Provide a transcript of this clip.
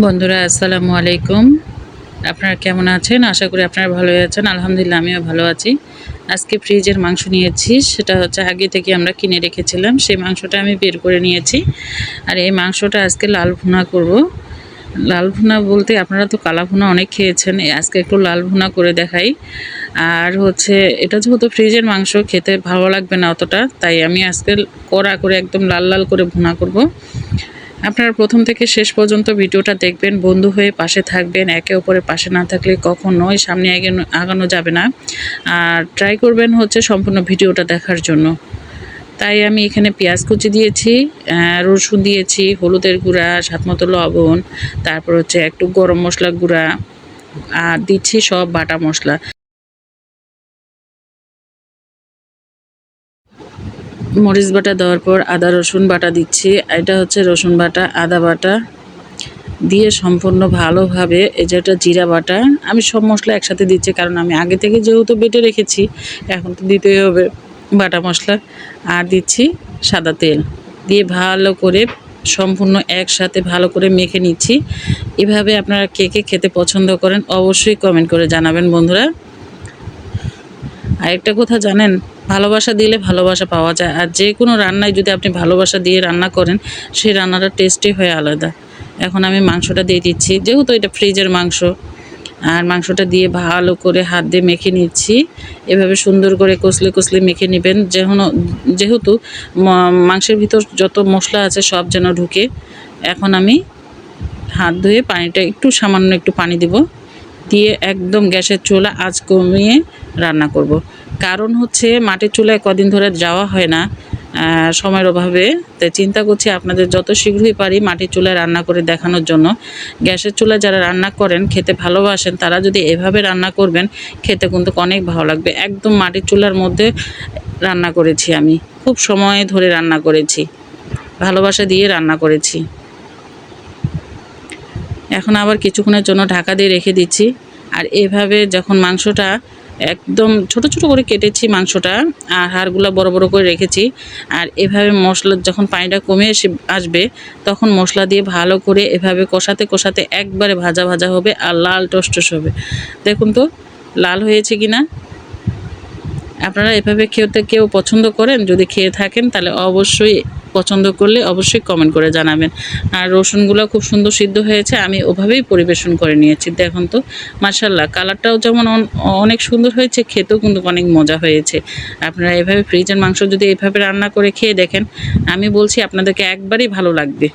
বন্ধুরা, আসসালামু আলাইকুম। আপনারা কেমন আছেন? আশা করি আপনারা ভালোই আছেন। আলহামদুলিল্লাহ, আমিও ভালো আছি। আজকে ফ্রিজের মাংস নিয়েছি। সেটা হচ্ছে আগে থেকে আমরা কিনে রেখেছিলাম। সেই মাংসটা আমি বের করে নিয়েছি। আর এই মাংসটা আজকে লাল ভুনা করব। লাল ভুনা বলতে আপনারা তো কালা ভুনা অনেক খেয়েছেন। আজকে একটু লাল ভুনা করে দেখাই। আর হচ্ছে, এটা যেহেতু ফ্রিজের মাংস, খেতে ভালো লাগবে না অতটা। তাই আমি আজকে কড়া করে একদম লাল লাল করে ভুনা করব। আপনারা প্রথম থেকে শেষ পর্যন্ত ভিডিওটা দেখবেন, বন্ধু হয়ে পাশে থাকবেন, একে অপরের পাশে না থাকলে কখনোই সামনে আগানো যাবে না। আর ট্রাই করবেন হচ্ছে সম্পূর্ণ ভিডিওটা দেখার জন্য। তাই আমি এখানে পেঁয়াজ কুচি দিয়েছি রসুন দিয়েছি, হলুদের গুঁড়া সাত মতো লবণ, তারপর হচ্ছে একটু গরম মশলা গুঁড়া, আর দিচ্ছি সব বাটা মশলা। মরিচ বাটা দেওয়ার পর আদা রসুন বাটা দিচ্ছি। এটা হচ্ছে রসুন বাটা, আদা বাটা দিয়ে সম্পূর্ণ ভালোভাবে এই যেটা জিরা বাটা। আমি সব মশলা একসাথে দিচ্ছি কারণ আমি আগে থেকে যেহেতু বেটে রেখেছি, এখন তো দিতেই হবে বাটা মশলা। আর দিচ্ছি সাদা তেল দিয়ে ভালো করে সম্পূর্ণ একসাথে ভালো করে মেখে নিচ্ছি। এভাবে আপনারা কে কে খেতে পছন্দ করেন অবশ্যই কমেন্ট করে জানাবেন বন্ধুরা। আরেকটা কথা জানেন ভালোবাসা দিলে ভালোবাসা পাওয়া যায়। আর যে কোনো রান্নায় যদি আপনি ভালোবাসা দিয়ে রান্না করেন, সেই রান্নাটা টেস্টি হয়ে আলাদা। এখন আমি মাংসটা দিয়ে দিচ্ছি। যেহেতু এটা ফ্রিজের মাংস, আর মাংসটা দিয়ে ভালো করে হাত দিয়ে মেখে নিচ্ছি। এভাবে সুন্দর করে কষলে কষলে মেখে নেবেন। যেন যেহেতু মাংসের ভিতর যত মশলা আছে সব যেন ঢুকে, এখন আমি হাত ধুয়ে পানিটা একটু সামান্য একটু পানি দেব। দিয়ে একদম গ্যাসের চুলা আঁচ কমিয়ে রান্না করব। কারণ হচ্ছে মাটির চুলায় কদিন ধরে যাওয়া হয় না সময়ের অভাবে। তাই চিন্তা করছি আপনাদের যত শীঘ্রই পারি মাটির চুলায় রান্না করে দেখানোর জন্য। গ্যাসের চুলায় যারা রান্না করেন, খেতে ভালোবাসেন, তারা যদি এভাবে রান্না করবেন, খেতে কিন্তু অনেক ভালো লাগবে। একদম মাটির চুলার মধ্যে রান্না করেছি আমি। খুব সময় ধরে রান্না করেছি। ভালোবাসা দিয়ে রান্না করেছি। এখন আবার কিছুক্ষণের জন্য ঢাকা দিয়ে রেখে দিচ্ছি। আর এভাবে যখন মাংসটা একদম ছোট ছোট করে কেটেছি মাংসটা আর হাড়গুলো বড় বড় করে রেখেছি। আর এভাবে মশলা যখন পানিটা কমে এসে আসবে, তখন মশলা দিয়ে ভালো করে এভাবে কষাতে কষাতে একবারে ভাজা ভাজা হবে আর লাল টস টস হবে। দেখুন তো, লাল হয়েছে কি না আপনারা এভাবে খেতে কেউ পছন্দ করেন, যদি খেয়ে থাকেন, তাহলে অবশ্যই পছন্দ করলে অবশ্যই কমেন্ট করে জানাবেন। আর রসুনগুলো খুব সুন্দর সিদ্ধ হয়েছে, আমি ওভাবেই পরিবেশন করে নিয়েছি, দেখুন তো। মার্শাল্লাহ কালারটাও যেমন অন- অনেক সুন্দর হয়েছে, খেতেও কিন্তু অনেক মজা হয়েছে। আপনারা এভাবে ফ্রিজের মাংস যদি এভাবে রান্না করে খেয়ে দেখেন, আমি বলছি আপনাদেরকে একবারই ভালো লাগবে।